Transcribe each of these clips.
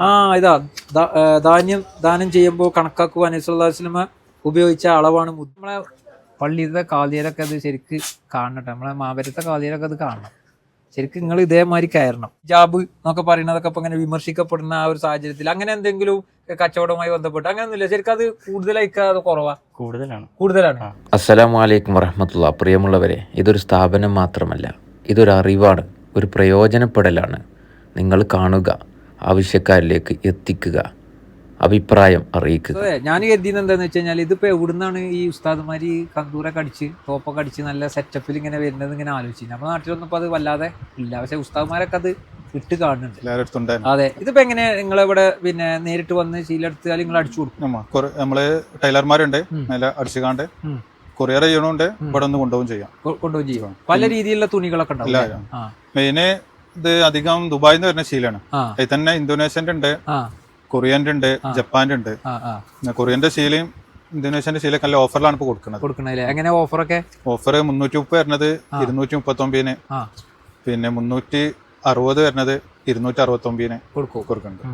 ആ ഇതാ ധാന്യം ദാനം ചെയ്യുമ്പോൾ കണക്കാക്കുവാൻ നബിസ്വല്ലാസ്ലമ ഉപയോഗിച്ച അളവാണ്. നമ്മളെ പള്ളിയിലത്തെ കാലിയരൊക്കെ അത് ശരിക്ക് കാണണം നമ്മളെ മാപരത്തെ കാലിയരൊക്കെ അത് കാണണം. ശരിക്കും നിങ്ങൾ ഇതേമാതിരി കയറണം. ജാബ് എന്നൊക്കെ പറയുന്നതൊക്കെ ഇപ്പൊ ഇങ്ങനെ വിമർശിക്കപ്പെടുന്ന ആ ഒരു സാഹചര്യത്തിൽ അങ്ങനെ എന്തെങ്കിലും കച്ചവടവുമായി ബന്ധപ്പെട്ട് അങ്ങനെയൊന്നുമില്ല ശരിക്കും അത് കൂടുതലായിക്കാതെ കുറവാ? കൂടുതലാണ്. കൂടുതലാണ്. അസ്സലാമു അലൈക്കും വറഹമത്തുള്ള. പ്രിയമുള്ളവരെ ഇതൊരു സ്ഥാപനം മാത്രമല്ല. ഇതൊരു അറിവാണ്. ഒരു പ്രയോജനപ്പെടലാണ്. നിങ്ങൾ കാണുക. ആവശ്യക്കാരിലേക്ക് എത്തിക്കുക. അഭിപ്രായം അറിയിക്കുക. അതെ ഞാൻ കരുതിയത് എന്താന്ന് വെച്ച് കഴിഞ്ഞാൽ ഇതിപ്പോ എവിടുന്നാണ് ഈ ഉസ്താദ്മാര് ഈ കന്തൂരൊക്കെ അടിച്ച് തോപ്പൊക്കെ അടിച്ച് നല്ല സെറ്റപ്പിൽ ഇങ്ങനെ വരുന്നത് ഇങ്ങനെ ആലോചിച്ചു. നമ്മുടെ നാട്ടിലൊന്നും ഇപ്പൊ അത് വല്ലാതെ ഇല്ല. പക്ഷെ ഉസ്താദ്മാരൊക്കെ അത് ഇട്ട് കാണുന്നുണ്ട്. അതെ ഇതിപ്പോ എങ്ങനെ നിങ്ങളിവിടെ പിന്നെ നേരിട്ട് വന്ന് ശീലെടുത്താൽ നിങ്ങൾ അടിച്ചു കൊടുക്കും? നമ്മൾ ടൈലർമാരുണ്ട്. നല്ല അടിച്ചുകാണ്ട്. കൊറിയർ ചെയ്യണോണ്ട് ഇവിടെ ഒന്ന് കൊണ്ടുപോകും ചെയ്യാം. കൊണ്ടുപോകും ചെയ്യാം. പല രീതിയിലുള്ള തുണികളൊക്കെ ഉണ്ടാവും മെയിന് ഇത് അധികം ദുബായിൽ നിന്ന് വരുന്ന ശീലാണ്. അതിൽ തന്നെ ഇന്തോനേഷ്യന്റെ ഉണ്ട് ആ. കൊറിയന്റെ ഉണ്ട് ജപ്പാന്റെ ഉണ്ട്. കൊറിയന്റെ ശീലയും ഇന്തോനേഷ്യന്റെ ശീലയൊക്കെ നല്ല ഓഫറിലാണ് ഇപ്പൊ കൊടുക്കുന്നത്. കൊടുക്കണല്ലേ എങ്ങനെ ഓഫറൊക്കെ? ഓഫർ മുന്നൂറ്റി മുപ്പത് വരുന്നത് ഇരുന്നൂറ്റി മുപ്പത്തൊമ്പതിന് പിന്നെ മുന്നൂറ്റി അറുപത് വരുന്നത് ഇരുന്നൂറ്റി അറുപത്തൊമ്പതിന് കൊടുക്കും. കൊടുക്കുന്നുണ്ട്.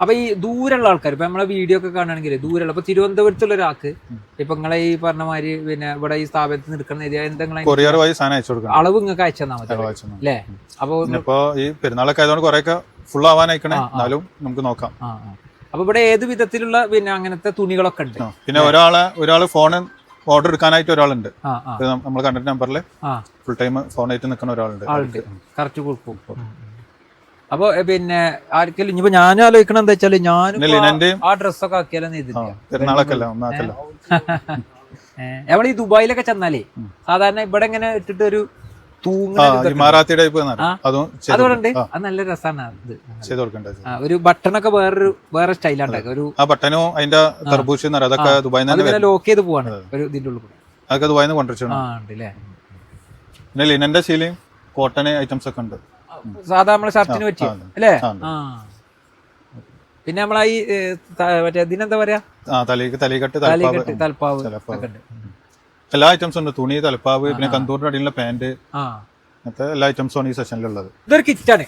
അപ്പൊ ഈ ദൂരമുള്ള ആൾക്കാർ ഇപ്പൊ നമ്മളെ വീഡിയോ ഒക്കെ കാണുകയാണെങ്കിൽ ദൂരമുള്ള ഇപ്പൊ തിരുവനന്തപുരത്തുള്ള ഒരാൾക്ക് ഇപ്പൊ നിങ്ങളെ ഈ പറഞ്ഞ മാതിരി പിന്നെ ഇവിടെ ഈ സ്ഥാപനത്തിൽ നിൽക്കുന്ന എന്തെങ്കിലും അളവ് നിങ്ങൾക്ക് അയച്ചു തന്നാൽ മതി. അല്ലേ? അപ്പൊ ഈ പെരുന്നാളൊക്കെ ആയതുകൊണ്ട് കുറെയൊക്കെ ഫുൾ ആവാനായിക്കണേ. എന്നാലും നമുക്ക് നോക്കാം. അപ്പൊ ഇവിടെ ഏത് വിധത്തിലുള്ള പിന്നെ അങ്ങനത്തെ തുണികളൊക്കെ ഉണ്ട്? പിന്നെ ഒരാളെ ഒരാൾ ഫോൺ ഓർഡർ എടുക്കാനായിട്ട് ഒരാളുണ്ട്. നമ്മൾ കണ്ടിട്ട് നമ്പറിൽ ഫുൾ ടൈം ഫോണായിട്ട് നിൽക്കുന്ന ഒരാളുണ്ട്. ആളുണ്ട്. കറക്റ്റ് കൊടുക്കും. അപ്പൊ പിന്നെ ആർക്കെങ്കിലും ഇനിയിപ്പോ ഞാനും ആലോചിക്കണം എന്താ വെച്ചാൽ ഞാനും ആ ഡ്രസ്സൊക്കെ ആക്കിയാലും നമ്മൾ ഈ ദുബായിലൊക്കെ ചെന്നാലേ സാധാരണ ഇവിടെ ഇങ്ങനെ ഇട്ടിട്ട് ഒരു നല്ല രസമാണ് ഒരു ബട്ടണൊക്കെ വേറൊരു വേറെ സ്റ്റൈലാണ് ഒരു ബട്ടനും അതിന്റെ തർബൂസ് അതൊക്കെ ലോക്ക് ചെയ്ത് പോവാണ് ഒരു ഇതിന്റെ ഉള്ളിൽ അതൊക്കെ കൊണ്ടുവച്ചു പിന്നെ ലിനന്റെ ശീലയും കോട്ടൺ ഐറ്റംസ് ഒക്കെ ഉണ്ട്. സാധാ നമ്മളെ ഷർട്ടിന് പറ്റിയ? അല്ലേ? പിന്നെ നമ്മളെ ഈ മറ്റേ ഇതിനെന്താ പറയാ? തലയിക്കെട്ട് തലപ്പാവ്. എല്ലാ ഐറ്റംസും ഉണ്ട്. തുണി തലപ്പാവ് പിന്നെ കന്തൂറിന്റെ അടിയിലുള്ള പാന്റ് അങ്ങനത്തെ എല്ലാ ഐറ്റംസും ആണ് ഈ സെഷനിലുള്ളത് ഇതൊരു കിറ്റാണ്.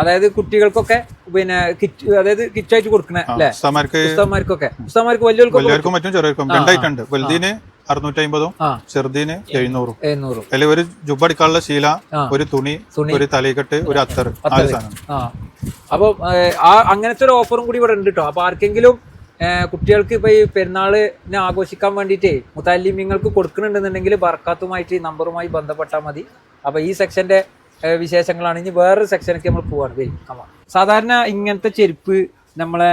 അതായത് കുട്ടികൾക്കൊക്കെ പിന്നെ കിറ്റ് അതായത് കിറ്റായിട്ട് കൊടുക്കണേ അല്ലേ? ഉസ്താമാർക്ക് പുസ്തകന്മാർക്കൊക്കെ പുസ്തകന്മാർക്ക് വലിയവർക്കും പറ്റും ചെറിയവർക്കും. രണ്ടായിട്ടുണ്ട്. വലുതിന് അറുന്നൂറ്റി അമ്പതും ചെറുതീന് എഴുന്നൂറും. എഴുന്നൂറും. അല്ലെങ്കിൽ ഒരു ജുബ് അടിക്കാനുള്ള ശീല ഒരു തുണി. ഒരു തലയിക്കെട്ട് ഒരു അത്തർ നാല് സാധനം. അപ്പൊ അങ്ങനത്തെ ഒരു ഓഫറും കൂടി ഇവിടെ ഉണ്ട് കേട്ടോ അപ്പൊ ആർക്കെങ്കിലും കുട്ടികൾക്ക് ഇപ്പൊ ഈ പെരുന്നാളിനെ ആഘോഷിക്കാൻ വേണ്ടിയിട്ട് മുത്താലിമ്യങ്ങൾക്ക് കൊടുക്കുന്നുണ്ടെന്നുണ്ടെങ്കിൽ ബർക്കാത്തുമായിട്ട് ഈ നമ്പറുമായി ബന്ധപ്പെട്ടാൽ മതി. അപ്പൊ ഈ സെക്ഷന്റെ വിശേഷങ്ങളാണ്. ഇനി വേറൊരു സെക്ഷനൊക്കെ നമ്മൾ പോവാണ്. സാധാരണ ഇങ്ങനത്തെ ചെരുപ്പ് നമ്മളെ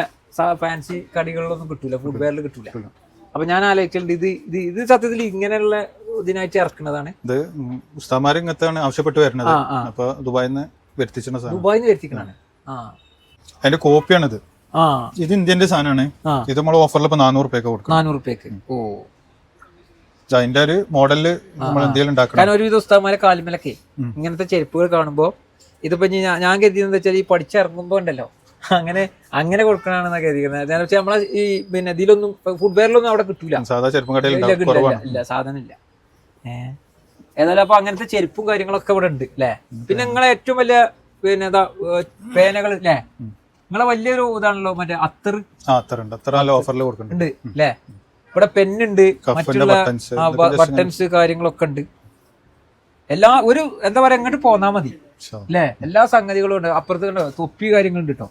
ഫാൻസി കടികളിലൊന്നും കിട്ടൂല. ഫുഡ് വെയറിൽ കിട്ടൂല. അപ്പൊ ഞാൻ ആലോചിക്കുന്നുണ്ട് ഇത് ഇത് ഇത് സത്യത്തിൽ ഇങ്ങനെയുള്ള ഇതിനായിട്ട് ഇറക്കുന്നതാണ്. ഇത് ഉസ്താമാർ ഇങ്ങനത്താണ് ആവശ്യപ്പെട്ട് വരുന്നത്. അപ്പൊ ദുബായിൽ നിന്ന് വരുത്തിച്ചിരുന്ന സാധനം ദുബായിൽ നിന്ന് വരുത്തിക്കണാണ് അതിന്റെ കോപ്പിയാണിത്. ഇത് ഇന്ത്യന്റെ സാധനമാണ്. ഇത് നമ്മൾ ഓഫറിൽ ഇപ്പൊ നാനൂറ് റുപ്യൊക്കെ കൊടുക്കും. നാനൂറ് റുപ്യക്ക് ഓ. അതിന്റെ ഒരു മോഡലിൽ നമ്മൾ എന്തെങ്കിലും ഉണ്ടാക്കണം. കാരണം ഒരുവിധ ഉസ്താമാരെ കാലിമലൊക്കെ ഇങ്ങനത്തെ ചെരുപ്പുകൾ കാണുമ്പോൾ ഇതിപ്പോ ഞാൻ ഞാൻ കരുതിയെന്ന് വെച്ചാൽ ഈ പഠിച്ചിറങ്ങുമ്പോ ഉണ്ടല്ലോ. അങ്ങനെ അങ്ങനെ കൊടുക്കണമെന്നാണ് കരുതിയിരുന്നത് വെച്ചാൽ നമ്മളെ ഈ പിന്നെ ഇതിലൊന്നും ഫുഡ് വെയറിലൊന്നും അവിടെ കിട്ടൂല. സാധാ കടയിൽ ഇല്ല, സാധനം ഇല്ല ഏഹ് ഏതായാലും അപ്പൊ അങ്ങനത്തെ ചെരുപ്പും കാര്യങ്ങളൊക്കെ ഇവിടെ ഉണ്ട് അല്ലേ പിന്നെ നിങ്ങളെ ഏറ്റവും വലിയ പിന്നെ എന്താ പേനകൾ അല്ലേ നിങ്ങളെ വലിയൊരു ഇതാണല്ലോ മറ്റേ അത്തർ ആ അത്ര ഉണ്ട്. അത്ര നല്ല ഓഫറിൽ കൊടുക്കുന്നുണ്ട്. ഉണ്ട് അല്ലേ ഇവിടെ കഫിന്റെ മറ്റുള്ള ബട്ടൺസ് കാര്യങ്ങളൊക്കെ ഉണ്ട്. എല്ലാ ഒരു എന്താ പറയാ ഇങ്ങോട്ട് പോന്നാ മതി. അല്ലേ എല്ലാ സംഗതികളും ഉണ്ട്. അപ്പുറത്ത് കണ്ടോ തൊപ്പി കാര്യങ്ങളുണ്ട് കേട്ടോ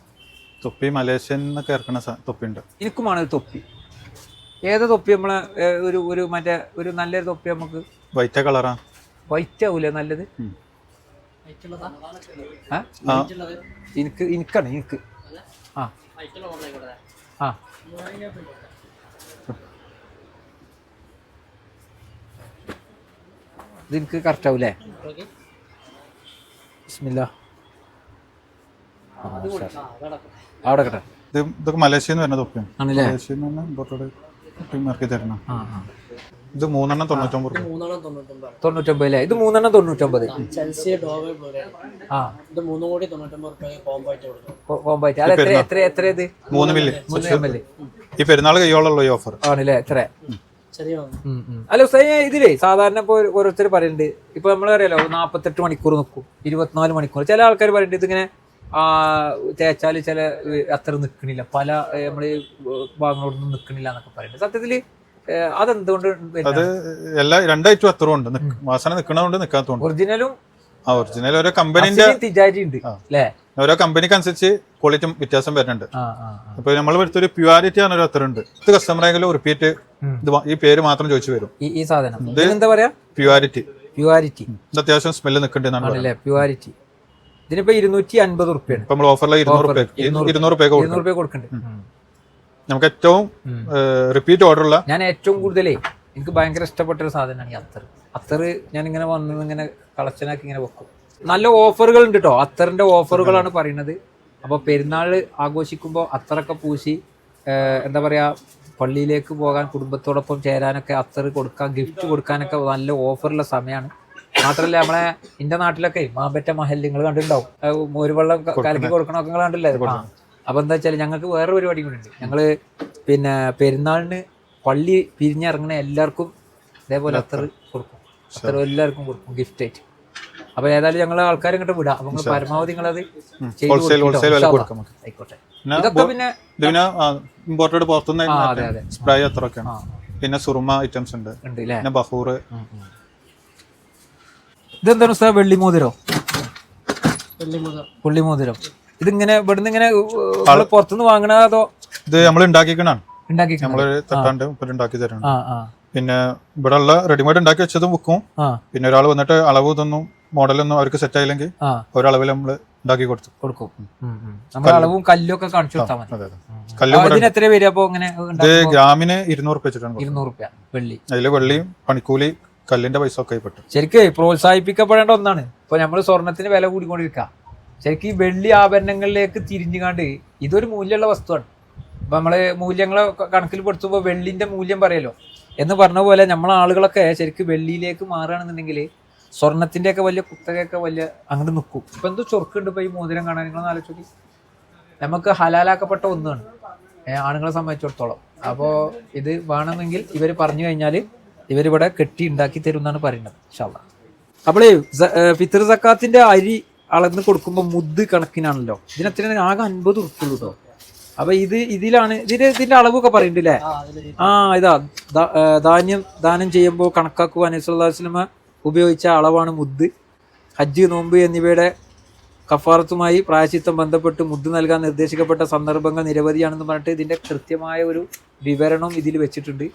തൊപ്പി മലേഷ്യൻ എന്നൊക്കെ ഇറക്കുന്ന തൊപ്പിയുണ്ട്. തൊപ്പി ഉണ്ട് എനിക്കുമാണ് ഒരു തൊപ്പി. ഏത് തൊപ്പി നമ്മളെ ഒരു ഒരു മറ്റേ ഒരു നല്ലൊരു തൊപ്പി നമുക്ക്? വൈറ്റ കളറാ. വൈറ്റ് ആവൂലേ നല്ലത്? എനിക്ക് എനിക്കാണ് എനിക്ക്. ആ. ആ. ഇത് എനിക്ക് കറക്റ്റ് ആവൂലേ ബിസ്മില്ലാ. അവിടെ കേട്ടെ ഇത് ഇതൊക്കെ മലേഷ്യയിൽ നിന്ന് വരുന്ന തൊപ്പിയാണ്. ആണല്ലേ? മലേഷ്യയിൽ നിന്ന് ഇമ്പോർട്ടഡ് ഇറക്കി തരണം ആ ആ. ഇത് മൂന്നെണ്ണം തൊണ്ണൂറ്റൊമ്പത് തൊണ്ണൂറ്റൊമ്പത് അല്ലേ? ഇത് മൂന്നെണ്ണം തൊണ്ണൂറ്റൊമ്പത്. ആ ഇത് മൂന്നും കൂടി തൊണ്ണൂറ്റൊമ്പത് മൂന്ന് മില്ല്. ഈ പെരുന്നാൾ കഴിയോളുള്ളൂ ഈ ഓഫർ. ആണല്ലേ? എത്ര. അല്ല ഉസ്താദേ ഇതിലേ സാധാരണ ഇപ്പൊ ഓരോരുത്തർ പറയുന്നുണ്ട് ഇപ്പൊ നമ്മൾ അറിയാലോ നാപ്പത്തെട്ട് മണിക്കൂർ നിൽക്കും ഇരുപത്തിനാല് മണിക്കൂർ. ചില ആൾക്കാർ പറയുന്നുണ്ട് ഇതിങ്ങനെ തേച്ചാൽ ചില അത്ര നിൽക്കണില്ല പല നമ്മൾ ഭാഗങ്ങളോടൊന്നും നിൽക്കണില്ല എന്നൊക്കെ പറയുന്നത് സത്യത്തിൽ ഏഹ്, അതെന്തുകൊണ്ട് അത് എല്ലാ രണ്ടായിട്ടും അത്രയും ഉണ്ട്. വാസന നിൽക്കണതുകൊണ്ട് നിൽക്കാത്തതുകൊണ്ട് ഒറിജിനലും ആ ഒറിജിനൽ ഓരോ കമ്പനിന്റെ ഉണ്ട് അല്ലേ ഓരോ കമ്പനിക്ക് അനുസരിച്ച് ക്വാളിറ്റി വ്യത്യാസം വരുന്നുണ്ട്. അപ്പൊ നമ്മൾ എടുത്തൊരു പ്യുവാരിറ്റി ആണ് ഒരു അത്ര ഉണ്ട്. ഇത് കസ്റ്റമർ ആയെങ്കിലും റിപ്പീറ്റ് ഇത് ഈ പേര് മാത്രം ചോദിച്ചു വരും. ഈ സാധനം. ഇതിനെന്താ പറയാ? പ്യുവാരിറ്റി. പ്യുവാരിറ്റി. ഇത് അത്യാവശ്യം സ്മെല്ല് ആണല്ലേ? പ്യുവാരിറ്റി. ഇതിനിപ്പോ ഇരുന്നൂറ്റി അൻപത് റുപ്യാണ് നമ്മൾ ഓഫറിൽ ഇരുന്നൂറ് ഇരുന്നൂറ് ഇരുന്നൂറ് കൊടുക്കുന്നുണ്ട് നമുക്ക് ഏറ്റവും റിപ്പീറ്റ് ഓർഡർ ഉള്ള ഞാൻ ഏറ്റവും കൂടുതലേ എനിക്ക് ഭയങ്കര ഇഷ്ടപ്പെട്ട ഒരു സാധനമാണ് ഈ അത്തർ അത്തർ ഞാൻ ഇങ്ങനെ വന്ന് ഇങ്ങനെ കളക്ഷനാക്കി ഇങ്ങനെ വെക്കും. നല്ല ഓഫറുകൾ ഉണ്ട് കേട്ടോ അത്തറിന്റെ ഓഫറുകളാണ് പറയുന്നത്. അപ്പോൾ പെരുന്നാൾ ആഘോഷിക്കുമ്പോൾ അത്തറൊക്കെ പൂശി എന്താ പറയാ പള്ളിയിലേക്ക് പോകാൻ കുടുംബത്തോടൊപ്പം ചേരാനൊക്കെ അത്തർ കൊടുക്കാൻ ഗിഫ്റ്റ് കൊടുക്കാനൊക്കെ നല്ല ഓഫറുള്ള സമയമാണ് മാത്രമല്ല നമ്മളെ എന്റെ നാട്ടിലൊക്കെ മാമ്പറ്റ മഹൽ നിങ്ങൾ കണ്ടിട്ടുണ്ടാവും. മോരുവെള്ളം കലക്കി കൊടുക്കണമൊക്കെ നിങ്ങൾ കണ്ടില്ലേ അപ്പൊ എന്താ വെച്ചാൽ ഞങ്ങൾക്ക് വേറെ പരിപാടി കൂടി ഉണ്ട്. ഞങ്ങൾ പിന്നെ പെരുന്നാളിന് പള്ളി പിരിഞ്ഞിറങ്ങണ എല്ലാവർക്കും ഇതേപോലെ അത്ര കൊടുക്കും. അത്ര എല്ലാവർക്കും കൊടുക്കും ഗിഫ്റ്റ് ആയിട്ട്. അപ്പൊ ഏതായാലും ഞങ്ങൾ ആൾക്കാരെ ഇങ്ങോട്ട് വിടാം. അപ്പൊ നിങ്ങൾ പരമാവധി നിങ്ങളത്. ആയിക്കോട്ടെ. പിന്നെ ഇതൊക്കെ ഇമ്പോർട്ടഡ് പുറത്തുനിന്ന്. സ്പ്രേ അത്രയൊക്കെയാണ്. പിന്നെ സുറുമ ഐറ്റംസ് ഉണ്ട്. ഉണ്ട് പിന്നെ ബഹൂർ. ഇതെന്താണ് ഉസ്താദ് വെള്ളിമോതിരോ? വെള്ളിമുതൽ പുള്ളിമോതിരം ഇതിങ്ങനെ ഇവിടുന്ന് ഇങ്ങനെ പുറത്തുനിന്ന് വാങ്ങണ അതോ ഇത് നമ്മൾ ഉണ്ടാക്കിക്കണാണ് തട്ടാണ്ട് ഉണ്ടാക്കി തരണം. പിന്നെ ഇവിടെ ഉള്ള റെഡിമെയ്ഡ് ഉണ്ടാക്കി വെച്ചതും വിൽക്കും പിന്നെ ഒരാൾ വന്നിട്ട് അളവ് ഇതൊന്നും മോഡലൊന്നും അവർക്ക് സെറ്റ് ആയില്ലെങ്കിൽ ഒരളവിൽ നമ്മൾ ഉണ്ടാക്കി കൊടുത്തു. കൊടുക്കും. അളവും കല്ലും ഒക്കെ കാണിച്ചു കൊടുത്താൽ മതി. കല്ലും എത്ര അപ്പൊ ഇങ്ങനെ ഇത്? ഗ്രാമിന് ഇരുന്നൂറ് വെച്ചിട്ടാണ് ഇരുന്നൂറ് വെള്ളി. അതിൽ വെള്ളിയും പണിക്കൂലി കല്ലിന്റെ പൈസ ഒക്കെ പെട്ടു. ശരിക്ക് പ്രോത്സാഹിപ്പിക്കപ്പെടേണ്ട ഒന്നാണ്. ഇപ്പൊ നമ്മൾ സ്വർണത്തിന് വില കൂടിക്കൊണ്ടിരിക്കുക ശരിക്കും ഈ വെള്ളി ആഭരണങ്ങളിലേക്ക് തിരിഞ്ഞുകാണ്ട് ഇതൊരു മൂല്യമുള്ള വസ്തുവാണ്. ഇപ്പൊ നമ്മൾ മൂല്യങ്ങളെ കണക്കിൽ പെടുത്തുമ്പോൾ വെള്ളിന്റെ മൂല്യം പറയല്ലോ. എന്ന് പറഞ്ഞ പോലെ നമ്മളെ ആളുകളൊക്കെ ശരിക്കും വെള്ളിയിലേക്ക് മാറുകയാണെന്നുണ്ടെങ്കിൽ സ്വർണത്തിന്റെ ഒക്കെ വലിയ കുത്തകയൊക്കെ വലിയ അങ്ങോട്ട് നിൽക്കും ഇപ്പൊ എന്തോ ചൊറുക്കുണ്ട് ഇപ്പൊ ഈ മോതിരം കാണാൻ. നിങ്ങൾ ആലോചിച്ചു നമുക്ക് ഹലാലാക്കപ്പെട്ട ഒന്നാണ്. ആണുങ്ങളെ സംബന്ധിച്ചിടത്തോളം. അപ്പോൾ ഇത് വേണമെങ്കിൽ ഇവർ പറഞ്ഞു കഴിഞ്ഞാൽ ഇവരിവിടെ കെട്ടി ഉണ്ടാക്കി തരും എന്നാണ് പറയുന്നത് ഇൻഷാല്ലാ അപ്പോളേ ഫിത്തർ സക്കാത്തിന്റെ അരി അളന്ന് കൊടുക്കുമ്പോൾ മുദ് കണക്കിനാണല്ലോ. ഇതിനെത്ര ആകെ അൻപത് ഉറുപ്പുള്ളൂ കേട്ടോ അപ്പൊ ഇത് ഇതിലാണ് ഇതിന്റെ ഇതിന്റെ അളവൊക്കെ പറയുന്നുണ്ട് ആ ഇതാ ധാന്യം ദാനം ചെയ്യുമ്പോൾ കണക്കാക്കുവാൻ അനസുല്ലാസ്ലമ ഉപയോഗിച്ച അളവാണ് മുദ്. ഹജ്ജ് നോമ്പ് എന്നിവയുടെ കഫാറത്തുമായി പ്രായശിത്വം ബന്ധപ്പെട്ട് മുദ് നൽകാൻ നിർദ്ദേശിക്കപ്പെട്ട സന്ദർഭങ്ങൾ നിരവധിയാണെന്ന് പറഞ്ഞിട്ട് ഇതിന്റെ കൃത്യമായ ഒരു വിവരണം ഇതിൽ വെച്ചിട്ടുണ്ട്.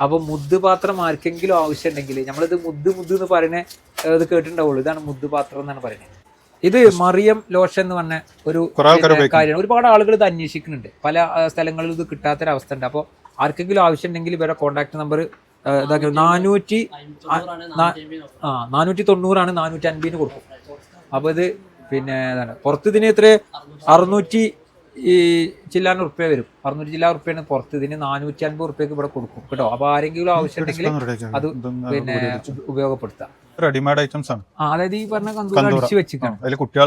അപ്പോൾ മുദ്ദ് പാത്രം ആർക്കെങ്കിലും ആവശ്യമുണ്ടെങ്കിൽ നമ്മളിത് മുദ്ദ് മുദ്ദ് എന്ന് പറയുന്നത് ഇത് കേട്ടിട്ടുണ്ടാവുള്ളൂ. ഇതാണ് മുദ്ദ് പാത്രം എന്നാണ് പറയുന്നത്. ഇത് മറിയം ലോഷൻ എന്ന് പറഞ്ഞ ഒരു. കാര്യമാണ്. ഒരുപാട് ആളുകൾ ഇത് അന്വേഷിക്കുന്നുണ്ട്. പല സ്ഥലങ്ങളിൽ സ്ഥലങ്ങളിലും ഇത് കിട്ടാത്തൊരവസ്ഥ ഉണ്ട് അപ്പോൾ ആർക്കെങ്കിലും ആവശ്യമുണ്ടെങ്കിൽ ഇവരുടെ കോൺടാക്ട് നമ്പർ ഇതാക്കി. നാനൂറ്റി ആ നാനൂറ്റി തൊണ്ണൂറാണ് നാനൂറ്റി അൻപതിന് കൊടുക്കും. അപ്പോൾ ഇത് പിന്നെ പുറത്ത് ഇതിന് എത്ര അറുന്നൂറ്റി ഈ ചില്ലാൻ ഉറുപ്പ്യ വരും. അറുന്നൂറ്റി ചില്ലാ ഉറുപ്പ്യാണ് പുറത്ത്. ഇതിന് നാനൂറ്റി അൻപത് ഉറുപ്പ്യക്ക് ഇവിടെ കൊടുക്കും. കേട്ടോ? അപ്പൊ ആരെങ്കിലും ആവശ്യമുണ്ടെങ്കിൽ അത് പിന്നെ ഉപയോഗപ്പെടുത്താം. റെഡിമെയ്ഡ് ഐറ്റംസ് ആണ്. അതായത് ഈ പറഞ്ഞ കന്തൂർ. അടിച്ച്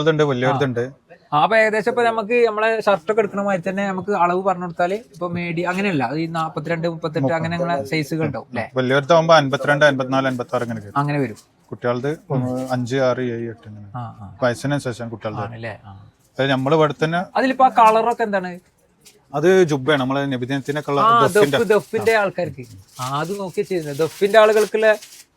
അതിൽ വലിയവരുതുണ്ട് ആ, അപ്പൊ ഏകദേശം ഇപ്പൊ നമുക്ക് നമ്മളെ ഷർട്ട് ഒക്കെ എടുക്കണ മാതിരി തന്നെ നമുക്ക് അളവ് പറഞ്ഞു കൊടുത്താൽ ഇപ്പൊ മേടി അങ്ങനെയല്ല. ഈ നാപ്പത്തിരണ്ട് മുപ്പത്തെട്ട് അങ്ങനെ സൈസുകൾ ഉണ്ടാവും അല്ലെ? വലിയവരുത്താകുമ്പോ അൻപത്തിരണ്ട് അൻപത്തിനാല് അൻപത്തി ആറ് അങ്ങനെ വരും. അങ്ങനെ വരും. കുട്ടികളുടെ അഞ്ച് ആറ് ഏഴ് എട്ട് വയസ്സിനനുസരിച്ചാണ് കുട്ടികളുടെ നമ്മൾ ഇവിടെ തന്നെ അതിലിപ്പോ ആ കളറൊക്കെ എന്താണ്? അത് ജുബയാണ് നമ്മളെ നബിദിനത്തിനൊക്കെ ദഫിന്റെ. ആൾക്കാർക്ക്. അത് നോക്കി ചെയ്യുന്നത്. ദഫിന്റെ ആളുകൾക്കുള്ള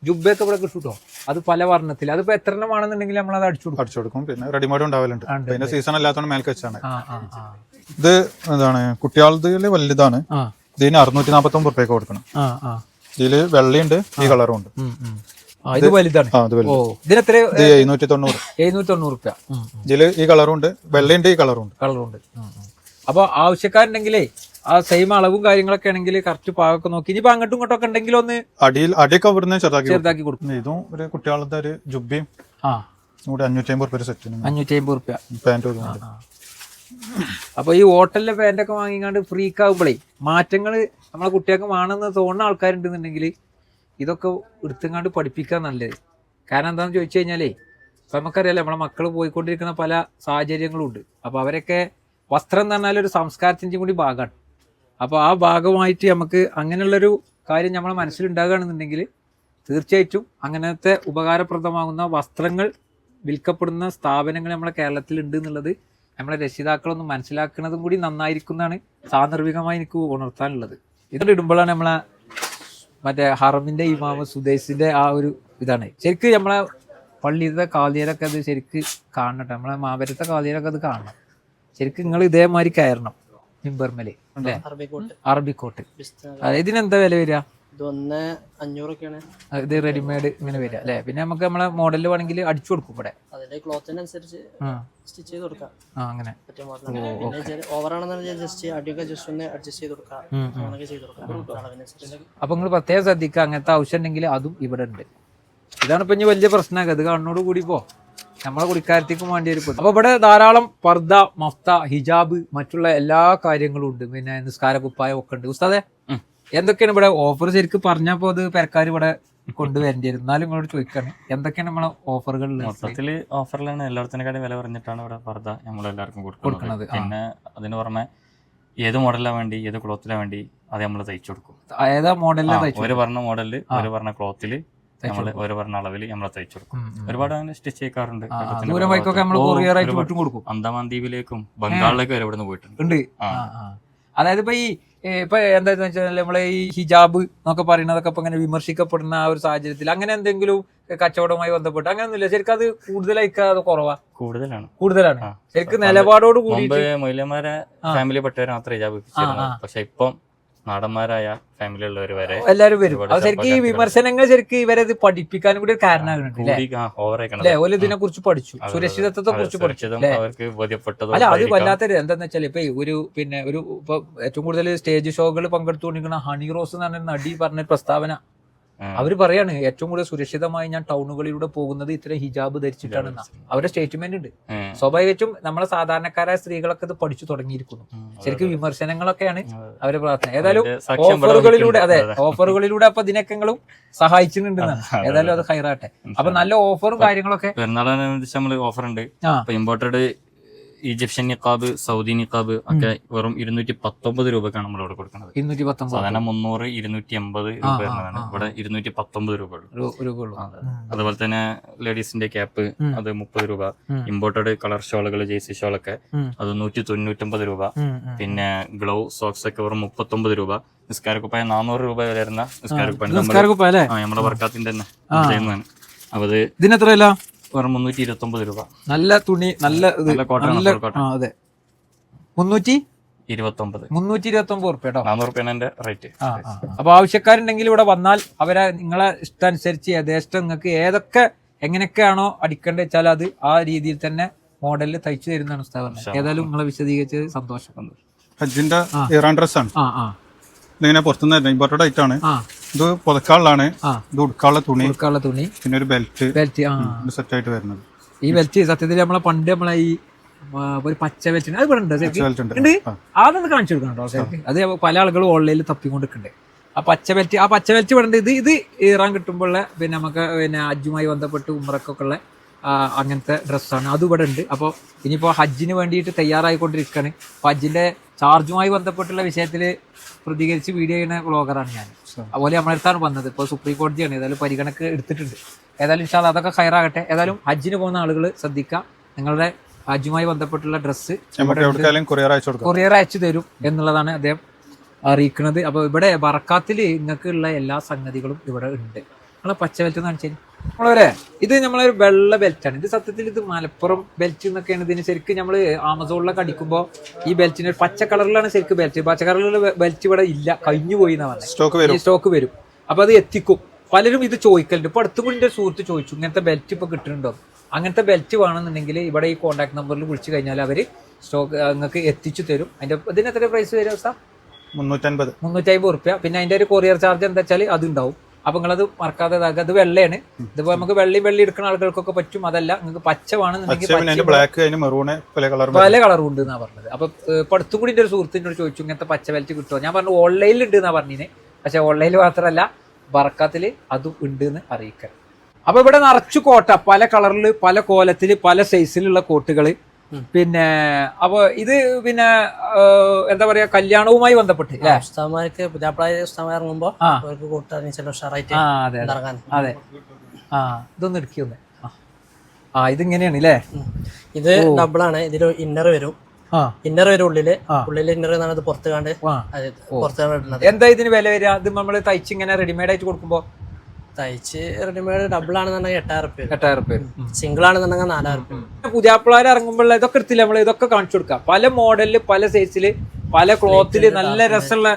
ജുബയൊക്കെ ഇവിടെ കിട്ടൂട്ടോ അത് പല വർണത്തിൽ അതിപ്പോ എത്ര എണ്ണം ആണെന്നുണ്ടെങ്കിൽ നമ്മൾ അത് അടിച്ചു അടിച്ചു കൊടുക്കും. പിന്നെ റെഡിമെയ്ഡ് ഉണ്ടാവലുണ്ട്. പിന്നെ സീസൺ അല്ലാത്തതുകൊണ്ട് മേൽക്ക് വെച്ചാണ്. ഇത് എന്താണ് കുട്ടികളുടെ വലുതാണ്. ഇതിന് അറുന്നൂറ്റി നാപ്പത്തി ഒമ്പത് റുപ്യക്ക് കൊടുക്കണം ഇതിൽ വെള്ളയുണ്ട് ഈ കളറും ഉണ്ട്. ഇത് വലുതാണ്. ഇതിനെത്ര ഇത് എഴുന്നൂറ്റി തൊണ്ണൂറ് എഴുന്നൂറ്റി തൊണ്ണൂറ് റുപ്യ. ഇതിൽ ഈ കളറുണ്ട് വെള്ളയുണ്ട് ഈ കളറുണ്ട്. കളറുണ്ട്. അപ്പോൾ ആവശ്യക്കാരുണ്ടെങ്കിലേ ആ സെയിം അളവും കാര്യങ്ങളൊക്കെ ആണെങ്കിൽ കറക്റ്റ് പാകൊക്കെ നോക്കി. ഇനിയിപ്പോ അങ്ങോട്ടും ഇങ്ങോട്ടും ഒക്കെ ഉണ്ടെങ്കിൽ ഒന്ന് അടിയിൽ അടിയൊക്കെ അവിടുന്ന് ചെറുതാക്കി. ചെറുതാക്കി കൊടുക്കും. ഇതും ഒരു കുട്ടികളുടെ ഒരു ജുബിയും ആ. കൂടി അഞ്ഞൂറ്റി അമ്പത് റുപ്യ. സെറ്റ് അഞ്ഞൂറ്റി അമ്പത് റുപ്യ പാന്റും. അപ്പൊ ഈ ഹോട്ടലിലെ പാന്റൊക്കെ വാങ്ങിക്കാണ്ട് ഫ്രീക്ക് ആകുമ്പോഴേ മാറ്റങ്ങൾ നമ്മളെ കുട്ടികൾക്ക് വേണമെന്ന് തോന്നുന്ന ആൾക്കാരുണ്ടെന്നുണ്ടെങ്കിൽ ഇതൊക്കെ എടുത്തുങ്ങാണ്ട് പഠിപ്പിക്കാൻ നല്ലത്. കാരണം എന്താണെന്ന് ചോദിച്ചു കഴിഞ്ഞാലേ ഇപ്പം നമുക്കറിയാലോ നമ്മളെ മക്കൾ പോയിക്കൊണ്ടിരിക്കുന്ന പല സാഹചര്യങ്ങളും ഉണ്ട്. അപ്പോൾ അവരൊക്കെ വസ്ത്രം എന്ന് പറഞ്ഞാൽ ഒരു സംസ്കാരത്തിന്റെയും കൂടി ഭാഗമാണ്. അപ്പോൾ ആ ഭാഗമായിട്ട് നമുക്ക് അങ്ങനെയുള്ളൊരു കാര്യം നമ്മളെ മനസ്സിലുണ്ടാകുകയാണെന്നുണ്ടെങ്കിൽ തീർച്ചയായിട്ടും അങ്ങനത്തെ ഉപകാരപ്രദമാകുന്ന വസ്ത്രങ്ങൾ വിൽക്കപ്പെടുന്ന സ്ഥാപനങ്ങൾ നമ്മുടെ കേരളത്തിലുണ്ട് എന്നുള്ളത് നമ്മളെ രക്ഷിതാക്കളൊന്ന് മനസ്സിലാക്കുന്നതും കൂടി നന്നായിരിക്കുന്നതാണ് സാന്ദർഭികമായി എനിക്ക് ഉണർത്താനുള്ളത്. ഇതിടുമ്പോഴാണ് നമ്മളെ മറ്റേ ഹറമിന്റെ ഇമാമ സുദേശിന്റെ ആ ഒരു ഇതാണ്. ശരിക്ക് നമ്മളെ പള്ളിയിലത്തെ കാലിയരൊക്കെ അത് ശരിക്ക് കാണണം നമ്മളെ മാപരത്തെ കാലിയരൊക്കെ അത് കാണണം. ശരിക്കും നിങ്ങൾ ഇതേമാതിരി കയറണം. മിമ്പർമൽ. അല്ലേ? അറബിക്കോട്ട്. അറബിക്കോട്ട്. ഇതിനെന്താ വില വരിക? ഇത് ഒന്ന് അഞ്ഞൂറൊക്കെയാണ്. ആ, ഇത് റെഡിമെയ്ഡ് ഇങ്ങനെ വരിക അല്ലേ? പിന്നെ നമുക്ക് നമ്മളെ മോഡൽ വേണമെങ്കിൽ അടിച്ചു കൊടുക്കും ഇവിടെ. അതിന്റെ ക്ലോത്തിനനുസരിച്ച് ആ. സ്റ്റിച്ച് ചെയ്ത് കൊടുക്കാം. ആ അങ്ങനെ. പിന്നെ ഓവറാണെന്നുണ്ടെങ്കിൽ ജസ്റ്റ് അടിയൊക്കെ ജസ്റ്റ് ഒന്ന് അഡ്ജസ്റ്റ് ചെയ്ത് കൊടുക്കാം. അങ്ങനെയൊക്കെ ചെയ്ത് കൊടുക്കാം. അപ്പൊ നിങ്ങൾ പ്രത്യേകം ശ്രദ്ധിക്കുക അങ്ങനത്തെ ആവശ്യം ഉണ്ടെങ്കിൽ അതും ഇവിടെ ഉണ്ട്. ഇതാണ് ഇപ്പൊ ഇനി വലിയ പ്രശ്നമൊക്കെ ഇത് കണ്ണോട് കൂടി പോ. നമ്മളെ കുടിക്കാരത്തേക്കും വേണ്ടി ഒരു പൊതു. അപ്പൊ ഇവിടെ ധാരാളം പർദ്ദ മഫ്ത ഹിജാബ് മറ്റുള്ള എല്ലാ കാര്യങ്ങളും ഉണ്ട്. പിന്നെ നിസ്കാര കുപ്പായം ഒക്കെ ഉണ്ട്. ഉസ്താദെ എന്തൊക്കെയാണ് ഇവിടെ ഓഫർ ശരിക്കും പറഞ്ഞപ്പോ അത് പെരക്കാർ ഇവിടെ കൊണ്ടുവരേണ്ടി വരും. എന്നാലും നിങ്ങളോട് ചോദിക്കാണ്. എന്തൊക്കെയാണ് നമ്മളെ ഓഫറുകൾ മൊത്തത്തിൽ ഓഫറിലാണ് എല്ലായിടത്തിനെക്കാളും വില പറഞ്ഞിട്ടാണ് ഇവിടെ പർദ്ദ നമ്മൾ എല്ലാവർക്കും കൊടുക്കുന്നത്, പിന്നെ അതിന് പുറമെ ഏത് മോഡലാണ് വേണ്ടി ഏത് ക്ലോത്തിലാണ് വേണ്ടി അത് നമ്മൾ തയ്ച്ചു കൊടുക്കും. ഏതാ തയ്ച്ചു ഒരു പറഞ്ഞ മോഡലിൽ ഒരു പറഞ്ഞ ക്ലോത്തിൽ നമ്മൾ ഒരു പറഞ്ഞ അളവിൽ നമ്മൾ തയ്ച്ചു കൊടുക്കും. ഒരുപാട് അങ്ങനെ സ്റ്റിച്ച് ചെയ്യിക്കാറുണ്ട്. അന്ദമാൻ ദ്വീപിലേക്കും ബംഗാളിലേക്കും വരെ പോയിട്ടുണ്ട്. ആ. ആ, ആ. അതായത് ഇപ്പൊ ഈ ഇപ്പൊ എന്താന്ന് വെച്ചാൽ നമ്മളെ ഈ ഹിജാബ് എന്നൊക്കെ പറയുന്നതൊക്കെ ഇപ്പൊ ഇങ്ങനെ വിമർശിക്കപ്പെടുന്ന ആ ഒരു സാഹചര്യത്തിൽ അങ്ങനെ എന്തെങ്കിലും കച്ചവടവുമായി ബന്ധപ്പെട്ട് അങ്ങനെയൊന്നുമില്ല ശരിക്കും അത് കൂടുതലായിക്കാ അത് കുറവാ കൂടുതലാണ് കൂടുതലാണ്. ശരിക്കും നിലപാടോട് കൂടി മൊയിലന്മാരെ. ഫാമിലി പെട്ടവരെ മാത്രമേ ഹിജാബ്. പക്ഷെ ഇപ്പം നാടന്മാരായ ഫാമിലി ഉള്ളവർ വരെ എല്ലാരും വരും. ശരിക്കും ഈ വിമർശനങ്ങൾ ശരിക്കും ഇവരെ ഇത് പഠിപ്പിക്കാനും കൂടി ഒരു കാരണമാകുന്നുണ്ട് ഓൽ ഇതിനെ കുറിച്ച് പഠിച്ചു. സുരക്ഷിതത്വത്തെ കുറിച്ച് പഠിച്ചു അല്ലേ അത്. വല്ലാത്തൊരു എന്താന്ന് വെച്ചാൽ ഇപ്പൊ ഒരു പിന്നെ ഒരു ഇപ്പൊ ഏറ്റവും കൂടുതൽ സ്റ്റേജ് ഷോകൾ പങ്കെടുത്തുകൊണ്ടിരിക്കുന്ന ഹണി റോസ് എന്ന് പറഞ്ഞ നടി പറഞ്ഞ പ്രസ്താവന ഉം. അവർ പറയാണ് ഏറ്റവും കൂടുതൽ സുരക്ഷിതമായി ഞാൻ ടൗണുകളിലൂടെ പോകുന്നത് ഇത്ര ഹിജാബ് ധരിച്ചിട്ടാണ് അവരുടെ സ്റ്റേറ്റ്മെന്റ് ഉണ്ട്. സ്വാഭാവികം നമ്മളെ സാധാരണക്കാരായ സ്ത്രീകളൊക്കെ ഇത് പഠിച്ചു തുടങ്ങിയിരിക്കുന്നു. ശരിക്കും വിമർശനങ്ങളൊക്കെയാണ്. അവരെ പ്രാർത്ഥന. ഏതായാലും ഓഫറുകളിലൂടെ അതെ ഓഫറുകളിലൂടെ അപ്പൊ ഇതിനൊക്കെങ്ങളും സഹായിച്ചിട്ടുണ്ടെന്നാണ് അതെ, അതെ, ഏതായാലും അത്. ഹൈറാട്ടെ. അപ്പൊ നല്ല ഓഫറും കാര്യങ്ങളൊക്കെ പെരുന്നാളിനനുസരിച്ച് നമ്മൾ ഓഫർ ഉണ്ട് ഇമ്പോർട്ടഡ് ഈജിപ്ഷ്യൻ നിക്കാബ് സൗദി നിക്കാബ് ഒക്കെ വെറും ഇരുന്നൂറ്റി പത്തൊമ്പത് രൂപക്കാണ് നമ്മൾ ഇവിടെ കൊടുക്കുന്നത്. ഇരുന്നൂറ്റി പത്തൊമ്പത് സാധാരണ മുന്നൂറ് ഇരുന്നൂറ്റി എൺപത് രൂപ ആ. ഇവിടെ ഇരുന്നൂറ്റി പത്തൊമ്പത് രൂപ രൂപയുള്ളൂ. അതുപോലെ തന്നെ ലേഡീസിന്റെ ക്യാപ്പ് അത് മുപ്പത് രൂപ. ഇമ്പോർട്ടഡ് കളർ ഷോളുകൾ ജേഴ്സി ഷോളൊക്കെ. അത് നൂറ്റി തൊണ്ണൂറ്റൊമ്പത് രൂപ. പിന്നെ ഗ്ലൗ സോക്സ് ഒക്കെ വെറും മുപ്പത്തൊമ്പത് രൂപ. നിസ്കാരക്കുപ്പായ നാനൂറ് രൂപ വരെ വരുന്ന നിസ്കാരക്കുപ്പായ നമ്മുടെ വർക്കാത്തിന്റെ തന്നെ അപ്പൊ അത് ഇതിനെത്രയല്ല വെറും മുന്നൂറ്റി ഇരുപത്തി ഒമ്പത് രൂപ. നല്ല തുണി നല്ല നല്ല ആണ്, അതെ. മുന്നൂറ്റി? ഇരുപത്തി ഒമ്പത് മുന്നൂറ്റി ഇരുപത്തി ഒമ്പത് റുപ്യ കേട്ടോ നാനൂറ് എന്റെ റേറ്റ്. അപ്പൊ ആവശ്യക്കാരുണ്ടെങ്കിൽ ഇവിടെ വന്നാൽ അവരെ നിങ്ങളെ ഇഷ്ടമനുസരിച്ച് യഥേഷ്ടം നിങ്ങൾക്ക് ഏതൊക്കെ എങ്ങനെയൊക്കെയാണോ അടിക്കേണ്ടത് വെച്ചാൽ അത് ആ രീതിയിൽ തന്നെ മോഡലിൽ തയ്ച്ചു തരുന്നതാണ് പറഞ്ഞത്. ഏതായാലും നിങ്ങളെ വിശദീകരിച്ച് സന്തോഷം. ഹജ്ജിന്റെ. ഇറാൻ ഡ്രസ്സാണ്. ആ ആ. ഇതിങ്ങനെ പുറത്തുനിന്ന് ഇമ്പോർട്ടഡ് ആയിട്ടാണ്. ആ. ഇത് പുതക്കാളിലാണ്. ഇത് തുണി. കൊടുക്കാനുള്ള തുണി. പിന്നെ ഒരു ബെൽറ്റ് ബെൽറ്റ് ആ. സെറ്റ് ആയിട്ട് വരുന്നത്. ഈ ബെൽറ്റ് സത്യത്തിൽ നമ്മളെ പണ്ട് നമ്മളെ ഈ ഒരു പച്ച ബെൽറ്റ് അത് ഇവിടെ ഉണ്ട്. അതൊന്ന് കാണിച്ചു കൊടുക്കണം കേട്ടോ അത് പല ആളുകളും ഓൺലൈനിൽ തപ്പിക്കൊണ്ടിരിക്കണ്ടേ ആ പച്ച ബെൽറ്റ് ആ പച്ച ബെൽറ്റ് ഇവിടെ ഇത് ഇത് ഇറാൻ കിട്ടുമ്പോൾ പിന്നെ നമുക്ക് പിന്നെ ഹജ്ജുമായി ബന്ധപ്പെട്ട് ഉമ്രക്കൊക്കെ ഉള്ള അങ്ങനത്തെ ഡ്രസ്സാണ് അത് ഇവിടെ ഉണ്ട്. അപ്പോൾ ഇനിയിപ്പോൾ ഹജ്ജിന് വേണ്ടിയിട്ട് തയ്യാറായിക്കൊണ്ടിരിക്കുകയാണ് അപ്പോൾ ഹജ്ജിന്റെ ചാർജുമായി ബന്ധപ്പെട്ടുള്ള വിഷയത്തിൽ പ്രതികരിച്ച് വീഡിയോ ചെയ്യുന്ന വ്ളോഗറാണ് ഞാൻ അതുപോലെ നമ്മളടുത്താണ് വന്നത്. ഇപ്പോൾ സുപ്രീം കോടതിയാണ് ഏതായാലും പരിഗണക്ക് എടുത്തിട്ടുണ്ട്. ഏതായാലും ഇഷ്ട അതൊക്കെ ഹയറാകട്ടെ ഏതായാലും ഹജ്ജിന് പോകുന്ന ആളുകൾ ശ്രദ്ധിക്കുക നിങ്ങളുടെ ഹജ്ജുമായി ബന്ധപ്പെട്ടുള്ള ഡ്രസ്സ് കൊറിയർ അയച്ചു തരും എന്നുള്ളതാണ് അദ്ദേഹം അറിയിക്കുന്നത്. അപ്പോൾ ഇവിടെ ബറക്കാത്തിൽ നിങ്ങൾക്ക് ഉള്ള എല്ലാ സംഗതികളും ഇവിടെ ഉണ്ട്. നിങ്ങളെ പച്ച എന്ന് കാണിച്ചു. നമ്മളൊരെ ഇത് നമ്മളൊരു വെള്ള ബെൽറ്റാണ് ഇത് സത്യത്തിൽ ഇത് മലപ്പുറം ബെൽറ്റ് എന്നൊക്കെയാണ് ഇതിന് ശരിക്കും നമ്മൾ ആമസോണിലൊക്കെ അടിക്കുമ്പോൾ ഈ ബെൽറ്റിന് ഒരു പച്ച കളറിലാണ് ശരിക്കും ബെൽറ്റ് പച്ച കളറിലുള്ള ബെൽറ്റ് ഇവിടെ ഇല്ല. കഴിഞ്ഞു പോയി എന്നാണ് പറഞ്ഞത് സ്റ്റോക്ക് സ്റ്റോക്ക് വരും. അപ്പൊ അത് എത്തിക്കും. പലരും ഇത് ചോദിക്കലുണ്ട്. ഇപ്പൊ അടുത്തുകൂടി എന്റെ സുഹൃത്ത് ചോദിച്ചു ഇങ്ങനത്തെ ബെൽറ്റ് ഇപ്പൊ കിട്ടുന്നുണ്ടോ? അങ്ങനത്തെ ബെൽറ്റ് വേണമെന്നുണ്ടെങ്കിൽ ഇവിടെ ഈ കോൺടാക്ട് നമ്പറിൽ വിളിച്ചു കഴിഞ്ഞാൽ അവർ സ്റ്റോക്ക് നിങ്ങൾക്ക് എത്തിച്ചു തരും. അതിന്റെ ഇതിന് എത്ര പ്രൈസ് വരും സാർ മുന്നൂറ്റൻപത്. മുന്നൂറ്റി അമ്പത് റുപ്യ പിന്നെ അതിന്റെ ഒരു കൊറിയർ ചാർജ് എന്താ വെച്ചാൽ അത് ഉണ്ടാവും. അപ്പൊ നിങ്ങളത് മറക്കാതെ ഇതാക്കുക. അത് വെള്ളയാണ്. ഇതിപ്പോ നമുക്ക് വെള്ളി വെള്ളി എടുക്കുന്ന ആളുകൾക്കൊക്കെ പറ്റും. അതല്ല നിങ്ങൾക്ക് പച്ച വേണമെന്നുണ്ടെങ്കിൽ പല കളറും ഉണ്ട് എന്നാ പറഞ്ഞത്. അപ്പൊ ഏഹ്, ഇപ്പൊ അടുത്തും കൂടി എന്റെ ഒരു സുഹൃത്തിനോട് ചോദിച്ചു ഇങ്ങനത്തെ പച്ച ബെൽറ്റ് കിട്ടുമോ ഞാൻ പറഞ്ഞു ഓൺലൈനിൽ ഉണ്ട് എന്നാ പറഞ്ഞിന്. പക്ഷെ ഓൺലൈനിൽ മാത്രമല്ല ബർക്കാത്തിൽ അതും ഉണ്ട് എന്ന് അറിയിക്കാൻ അപ്പൊ ഇവിടെ നിറച്ചു കോട്ട. പല കളറിൽ പല കോലത്തിൽ പല സൈസിലുള്ള കോട്ടുകൾ പിന്നെ അപ്പൊ ഇത് പിന്നെ എന്താ പറയാ കല്യാണവുമായി ബന്ധപ്പെട്ട് ഉസ്താമാർക്ക് പുതിയാപ്പിളായ ഉസ്താമ ഇറങ്ങുമ്പോ. അവർക്ക് ചില ഉഷാറായിട്ട് ഇറങ്ങാൻ അതെ ആ ഇതൊന്ന് ഇടുക്കി ഒന്ന്. ആ. ഇതിങ്ങനെയാണ് അല്ലേ ഇത് ഡബിൾ ആണ്. ഇതിൽ ഇന്നർ വരും. ഇന്നർ വരും ഉള്ളിൽ. ഉള്ളിൽ ഉള്ളിൽ ഇന്നർ എന്നാണ് ഇത് പുറത്ത് കണ്ട് പുറത്ത് കണ്ട് ഇടുന്നത്. എന്താ ഇതിന് വില വരിക? ഇത് നമ്മൾ തയ്ച്ച് ഇങ്ങനെ റെഡിമെയ്ഡ് ആയിട്ട് കൊടുക്കുമ്പോ തയ്ച്ച് റെഡിമെയ്ഡ് ഡബിൾ ആണെന്നുണ്ടെങ്കിൽ എട്ടായിരം റുപ്യ. എട്ടായിരം റുപ്യ. സിംഗിൾ ആണെന്നുണ്ടെങ്കിൽ നാലായിരം റുപ്യ. പുതിയ പിള്ളേർ ഇറങ്ങുമ്പോൾ ഇതൊക്കെ എടുത്തില്ല നമ്മൾ ഇതൊക്കെ കാണിച്ചു കൊടുക്കാം പല മോഡലിൽ പല സൈസിൽ പല ക്ലോത്തിൽ നല്ല രസമുള്ള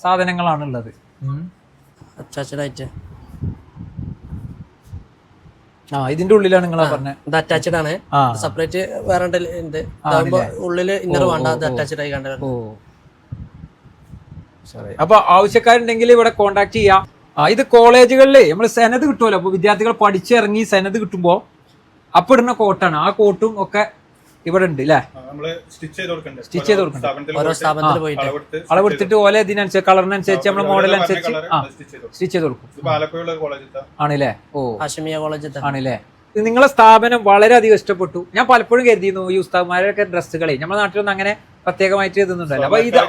സാധനങ്ങളാണ് ഉള്ളത് ആ ഇതിന്റെ ഉള്ളിലാണ് നിങ്ങളാ പറഞ്ഞത് ഇത് അറ്റാച്ച്ഡ് ആണ്. സെപ്പറേറ്റ് വേറെ ഉണ്ട് ഉള്ളിൽ ഇന്നർ വേണ്ട അത് അറ്റാച്ച്ഡ് ആയി കണ്ടു ഓ. ശരി അപ്പൊ ആവശ്യക്കാരുണ്ടെങ്കിൽ ഇവിടെ കോണ്ടാക്ട് ചെയ്യാം. ആ ഇത് കോളേജുകളിൽ നമ്മൾ സെനത് കിട്ടുമല്ലോ. അപ്പോൾ വിദ്യാർത്ഥികൾ പഠിച്ചിറങ്ങി സെനത് കിട്ടുമ്പോൾ അപ്പൊ ഇടുന്ന കോട്ടാണ് ആ കോട്ടും ഒക്കെ ഇവിടെ ഉണ്ട് അല്ലേ സ്റ്റിച്ച് ചെയ്ത് കൊടുക്കണ്ടേ? അളവെടുത്തിട്ട് ഓല ഇതിനനുസരിച്ച് കളറിനനുസരിച്ച് നമ്മുടെ മോഡൽ അനുസരിച്ച് ആ സ്റ്റിച്ച് ചെയ്ത് കൊടുക്കും. ആണല്ലേ? ഓ. ആശമിയ കോളേജ് ആണല്ലേ? നിങ്ങളെ സ്ഥാപനം വളരെയധികം ഇഷ്ടപ്പെട്ടു. ഞാൻ പലപ്പോഴും കരുതിയിരുന്നു ഈ ഉസ്താദ്മാരൊക്കെ ഡ്രസ്സുകളെ നമ്മുടെ നാട്ടിലൊന്നും അങ്ങനെ പ്രത്യേകമായിട്ട് ഇതൊന്നുണ്ടല്ലോ അപ്പൊ ഇത്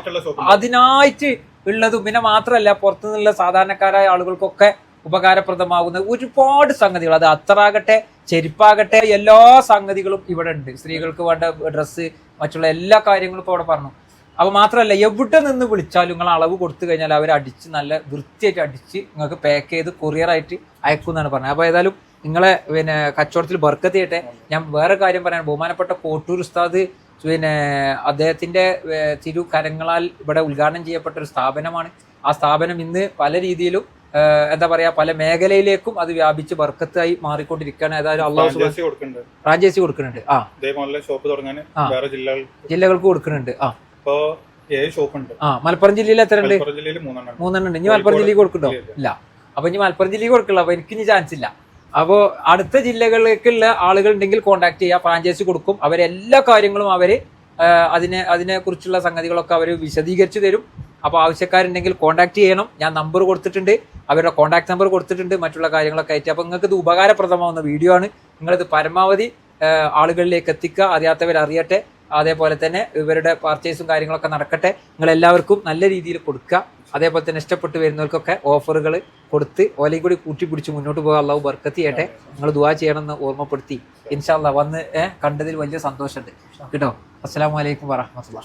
അതിനായിട്ട് ഉള്ളതും. പിന്നെ മാത്രമല്ല പുറത്തുനിന്നുള്ള സാധാരണക്കാരായ ആളുകൾക്കൊക്കെ ഉപകാരപ്രദമാകുന്ന ഒരുപാട് സംഗതികൾ. അത് അത്തറാകട്ടെ ചെരുപ്പാകട്ടെ എല്ലാ സംഗതികളും ഇവിടെ ഉണ്ട്. സ്ത്രീകൾക്ക് വേണ്ട ഡ്രസ്സ് മറ്റുള്ള എല്ലാ കാര്യങ്ങളും ഇപ്പോൾ അവിടെ പറഞ്ഞു. അപ്പൊ മാത്രമല്ല എവിടെ നിന്ന് വിളിച്ചാലും നിങ്ങൾ അളവ് കൊടുത്തു കഴിഞ്ഞാൽ അവർ അടിച്ച് നല്ല വൃത്തിയായിട്ട് അടിച്ച് നിങ്ങൾക്ക് പാക്ക് ചെയ്ത് കൊറിയറായിട്ട് അയക്കും എന്നാണ് പറഞ്ഞത്. അപ്പോൾ ഏതായാലും നിങ്ങളെ പിന്നെ കച്ചവടത്തിൽ ബർക്കത്ത് ചെയ്യട്ടെ. ഞാൻ വേറെ കാര്യം പറയാൻ ബഹുമാനപ്പെട്ട കോട്ടൂർ ഉസ്താദ് പിന്നെ അദ്ദേഹത്തിന്റെ ഏർ, തിരു കരങ്ങളാൽ ഇവിടെ ഉദ്ഘാടനം ചെയ്യപ്പെട്ട ഒരു സ്ഥാപനമാണ്. ആ സ്ഥാപനം ഇന്ന് പല രീതിയിലും എന്താ പറയാ പല മേഖലയിലേക്കും അത് വ്യാപിച്ച് ബർക്കത്തായി മാറിക്കൊണ്ടിരിക്കുകയാണ്. ഏതായാലും അള്ളാഹു ഫ്രാഞ്ചൈസി കൊടുക്കുന്നുണ്ട്. ആ. ഷോപ്പ് തുടങ്ങാൻ വേറെ ജില്ലകൾ ജില്ലകൾക്ക് കൊടുക്കുന്നുണ്ട്. ആ. ഇപ്പോ ഏഴ് ഷോപ്പ് ഉണ്ട് ആ മലപ്പുറം ജില്ലയിൽ എത്ര ഉണ്ട്. മൂന്നെണ്ണം ഉണ്ട്. ഇനി മലപ്പുറം ജില്ലയിൽ കൊടുക്കണ്ടോ ഇല്ല, അപ്പൊ ഇനി മലപ്പുറം ജില്ലയിൽ കൊടുക്കില്ല അപ്പൊ എനിക്ക് ഇനി ചാൻസ് ഇല്ല. അപ്പോൾ അടുത്ത ജില്ലകളിലേക്കുള്ള ആളുകൾ ഉണ്ടെങ്കിൽ കോൺടാക്ട് ചെയ്യുക ഫ്രാഞ്ചൈസി കൊടുക്കും. അവരെല്ലാ കാര്യങ്ങളും അവർ ആ, അതിനെ അതിനെ കുറിച്ചുള്ള സംഗതികളൊക്കെ അവർ വിശദീകരിച്ചു തരും. അപ്പോൾ ആവശ്യക്കാരുണ്ടെങ്കിൽ കോൺടാക്ട് ചെയ്യണം. ഞാൻ നമ്പർ കൊടുത്തിട്ടുണ്ട്. അവരുടെ കോൺടാക്ട് നമ്പർ കൊടുത്തിട്ടുണ്ട്. മറ്റുള്ള കാര്യങ്ങളൊക്കെ ആയിട്ട്. അപ്പോൾ നിങ്ങൾക്ക് ഇത് ഉപകാരപ്രദമാവുന്ന വീഡിയോ ആണ്. നിങ്ങളിത് പരമാവധി ആളുകളിലേക്ക് എത്തിക്കുക. അറിയാത്തവർ അറിയട്ടെ. അതേപോലെ തന്നെ ഇവരുടെ പർച്ചേസും കാര്യങ്ങളൊക്കെ നടക്കട്ടെ. നിങ്ങൾ എല്ലാവർക്കും നല്ല രീതിയിൽ കൊടുക്കുക. അതേപോലെ തന്നെ ഇഷ്ടപ്പെട്ട് വരുന്നവർക്കൊക്കെ ഓഫറുകൾ കൊടുത്ത് ഓലയും കൂടി കൂട്ടി പിടിച്ച് മുന്നോട്ട് പോകാൻ അള്ളാഹു ബർക്കത്ത് ചെയ്യട്ടെ. നിങ്ങൾ ദുവാ ചെയ്യണമെന്ന് ഓർമ്മപ്പെടുത്തി. ഇൻഷാല്ല വന്ന് കണ്ടതിൽ വലിയ സന്തോഷമുണ്ട്. കേട്ടോ? അസ്സാം വലൈക്കും വറഹമത്തുള്ള